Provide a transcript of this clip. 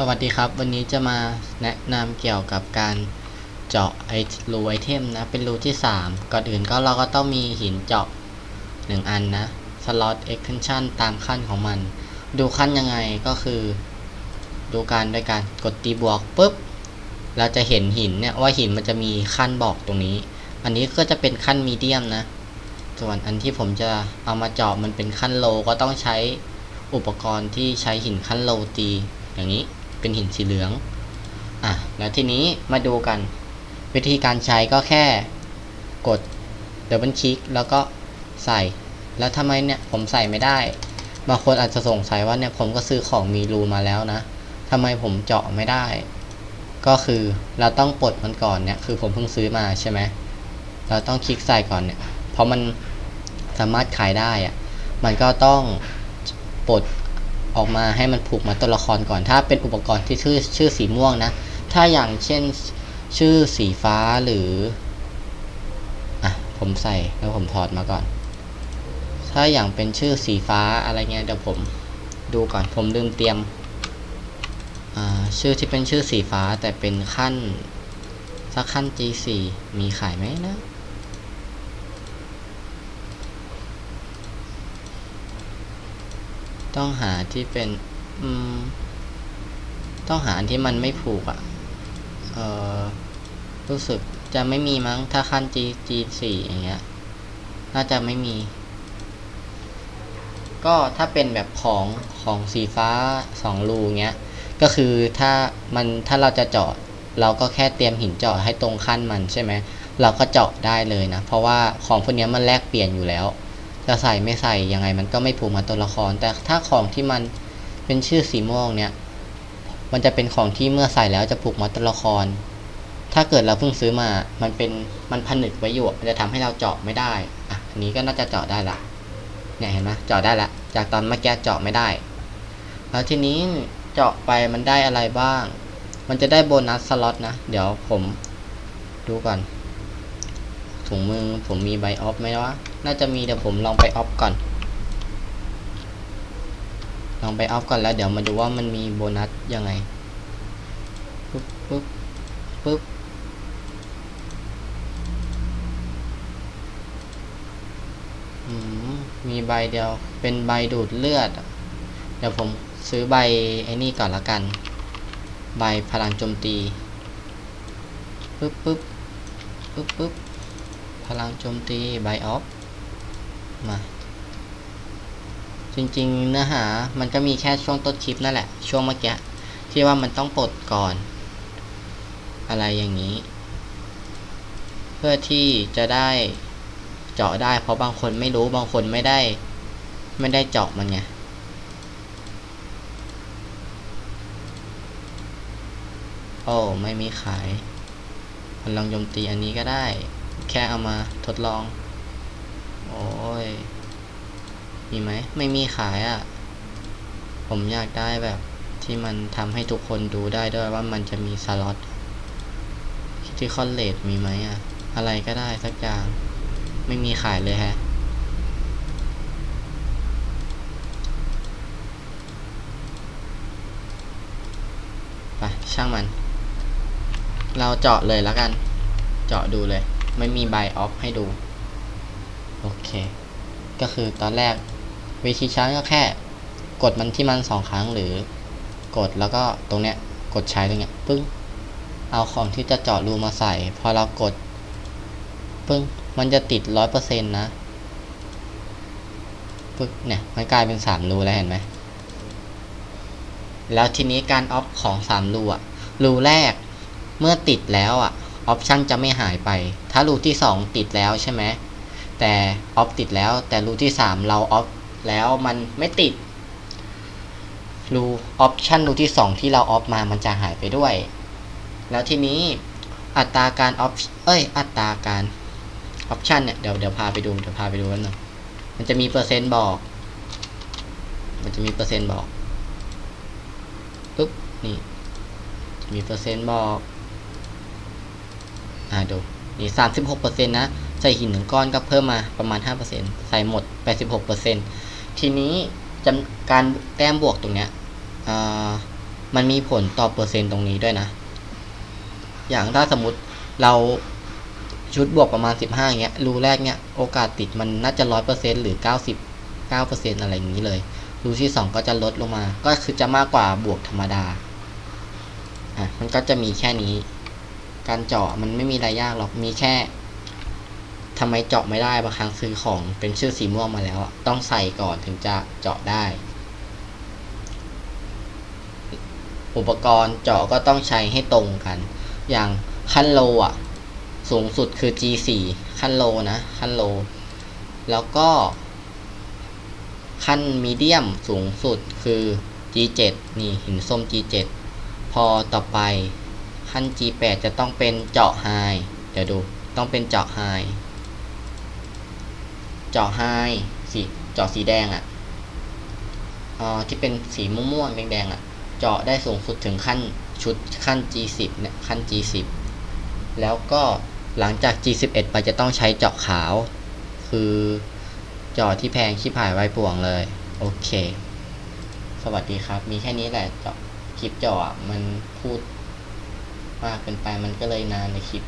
สวัสดีครับวันนี้จะมาแนะนำเกี่ยวกับการเจาะไอรูไอเทมนะเป็นรูที่ 3 ก่อนอื่นก็เราก็ต้องมีหินเจาะ 1 อันนะสล็อต extension ตามขั้นของมัน ดูขั้นยังไงก็คือ ดูการด้วยการกดตีบวกปุ๊บ เราจะเห็นหินเนี่ยว่าหินมันจะมีขั้นบอกตรงนี้ อันนี้ก็จะเป็นขั้นมีเดียมนะ ส่วนอันที่ผมจะเอามาเจาะมันเป็นขั้นโลก็ต้องใช้อุปกรณ์ที่ใช้หินขั้นโลตีอย่างนี้ เป็นหินสีเหลืองอะแล้วทีนี้มาดูกัน วิธีการใช้ก็แค่กดดับเบิลคลิกแล้วก็ใส่ แล้วทำไมเนี่ยผมใส่ไม่ได้ บางคนอาจจะสงสัยว่าเนี่ยผมก็ซื้อของมีรูมาแล้วนะทำไมผมเจาะไม่ได้ ก็คือเราต้องปลดมันก่อนเนี่ยคือผมเพิ่งซื้อมาใช่ไหมเราต้องคลิกใส่ก่อนเนี่ยเพราะมันสามารถขายได้อะมันก็ต้องปลด ออกมาให้มันผูกมาตัวละครก่อน ถ้าเป็นอุปกรณ์ที่ชื่อชื่อสีม่วงนะ ถ้าอย่างเช่นชื่อสีฟ้าหรือ อะ ผมใส่แล้วผมถอดมาก่อน ถ้าอย่างเป็นชื่อสีฟ้าอะไรเงี้ยเดี๋ยวผมดูก่อน ผมลืมเตรียมอ่าชื่อที่เป็นชื่อสีฟ้าแต่เป็นขั้น สักขั้น G4 มีขายไหมนะ ต้องหาที่เป็น อืม ต้องหาที่มันไม่ผูกอะ่ะ เออรู้สึกจะไม่มีมั้ง ถ้าขั้น G G4 อย่างเงี้ย น่าจะไม่มี ก็ถ้าเป็นแบบของของสีฟ้าสองรูเงี้ย ก็คือถ้ามันถ้าเราจะเจาะ เราก็แค่เตรียมหินเจาะให้ตรงขั้นมันใช่ไหม เราก็เจาะได้เลยนะ เพราะว่าของพวกนี้มันแลกเปลี่ยนอยู่แล้ว จะใส่ไม่ใส่ยังไงมันก็ไม่ผูกมาตัวละคร แต่ถ้าของที่มันเป็นชื่อสีม่วงเนี่ยมันจะเป็นของที่เมื่อใส่แล้วจะผูกมาตัวละคร ถ้าเกิดเราเพิ่งซื้อมา มันเป็น มันผนึกไว้อยู่มันจะทำให้เราเจาะไม่ได้ อะ อันนี้ก็น่าจะเจาะได้ละ เนี่ยเห็นไหมเจาะได้ละ จากตอนเมื่อกี้เจาะไม่ได้ แล้วทีนี้เจาะไปมันได้อะไรบ้าง มันจะได้โบนัสสล็อตนะ เดี๋ยวผมดูก่อน ถุงมือผมมีใบออฟไหมวะ น่าจะมีเดี๋ยวผมลองไปออฟก่อน ลองไปออฟก่อนแล้วเดี๋ยวมาดูว่ามันมีโบนัสยังไง ปึ๊บปึ๊บปึ๊บมีใบเดียว เป็นใบดูดเลือด เดี๋ยวผมซื้อใบไอ้นี่ก่อนละกัน ใบพลังโจมตี ปึ๊บปึ๊บปึ๊บปึ๊บ พลังโจมตีไบออฟมา จริงๆเนื้อหามันก็มีแค่ช่วงต้นคลิปนั่นแหละ ช่วงเมื่อกี้ที่ว่ามันต้องปลดก่อน อะไรอย่างนี้ เพื่อที่จะได้เจาะได้เพราะบางคนไม่รู้บางคนไม่ได้ ไม่ได้เจาะมันไงโอ้ไม่มีขายพลังโจมตีอันนี้ก็ได้ แค่เอามาทดลอง โอ้ย มีไหม ไม่มีขายอะ่ะ ผมอยากได้แบบที่มันทำให้ทุกคนดูได้ด้วยว่ามันจะมีสล็อตที่คอนเลดมีไหมอะ่ะ อะไรก็ได้สักอย่าง ไม่มีขายเลยฮะ ไป ช่างมัน เราเจาะเลยแล้วกัน เจาะดูเลย ไม่มีใบออฟให้ดู โอเค ก็คือตอนแรกวิธีใช้ก็แค่ กดมันที่มันสองครั้งหรือ กดแล้วก็ตรงเนี้ย กดใช้ตรงเนี้ยปึ้ง เอาของที่จะเจาะรูมาใส่ พอเรากด ปึ้ง มันจะติดร้อยเปอร์เซ็นต์นะ ปึ๊กเนี่ย มันกลายเป็นสามรูแล้วเห็นไหม แล้วทีนี้การออฟของสามรูอะรูแรก เมื่อติดแล้วอะออปชันจะไม่หายไป ถ้ารูที่สองติดแล้วใช่ไหมแต่ออฟติดแล้ว แต่รูที่สามเราออฟแล้วมันไม่ติดรูออปชันรูที่สองที่เราออฟมามันจะหายไปด้วย แล้วทีนี้อัตราการออฟเอ้ย อัตราการออปชันเนี่ย เดี๋ยวเดี๋ยวพาไปดู เดี๋ยวพาไปดูกันหนึ่งมันจะมีเปอร์เซ็นต์บอก มันจะมีเปอร์เซ็นต์บอกปุ๊บ นี่ มีเปอร์เซ็นต์บอก อ่าดู หกเปอร์เซ็นต์นะใส่หินหนึ่งก้อนก็เพิ่มมาประมาณห้าเปอร์เซ็นต์ใส่หมดแปดสิบหกเปอร์เซ็นต์ทีนี้จการแต้มบวกตรงเนี้ยมันมีผลต่อเปอร์เซ็นต์ตรงนี้ด้วยนะ อย่างถ้าสมมติเราชุดบวกประมาณ 15เงี้ยรูแรกเนี้ยโอกาสติดมันน่าจะ 100%หรือ 99%อะไรอย่างนี้เลยรูที่ 2 ก็จะลดลงมา ก็คือจะมากกว่าบวกธรรมดา อะ มันก็จะมีแค่นี้ การเจาะมันไม่มีอะไรยากหรอกมีแค่ทำไมเจาะไม่ได้บางครั้งซื้อของเป็นชื่อสีม่วงมาแล้วต้องใส่ก่อนถึงจะเจาะได้ อุปกรณ์เจาะก็ต้องใช้ให้ตรงกัน อย่างขั้นโลอะ สูงสุดคือ G4 ขั้นโลนะขั้นโล แล้วก็ขั้นมีเดียมสูงสุดคือ G7 นี่หินส้ม G7 พอต่อไป ขั้น G8 จะต้องเป็นเจาะไฮเดี๋ยวดูต้องเป็นเจาะไฮเจาะไฮสีเจาะสีแดงอะ่ะอ่าที่เป็นสีม่วงๆแดงๆอะ่ะ เจาะได้สูงสุดถึงขั้นชุดขั้น G10 เนี่ยขั้น G10 แล้วก็หลังจาก G11 ไปจะต้องใช้เจาะขาว คือเจาะที่แพงชิบหายไว้ป่วงเลย โอเค สวัสดีครับ มีแค่นี้แหละเจาะคลิปเจาะมันพูด มากเกินไปมันก็เลยนานในคลิป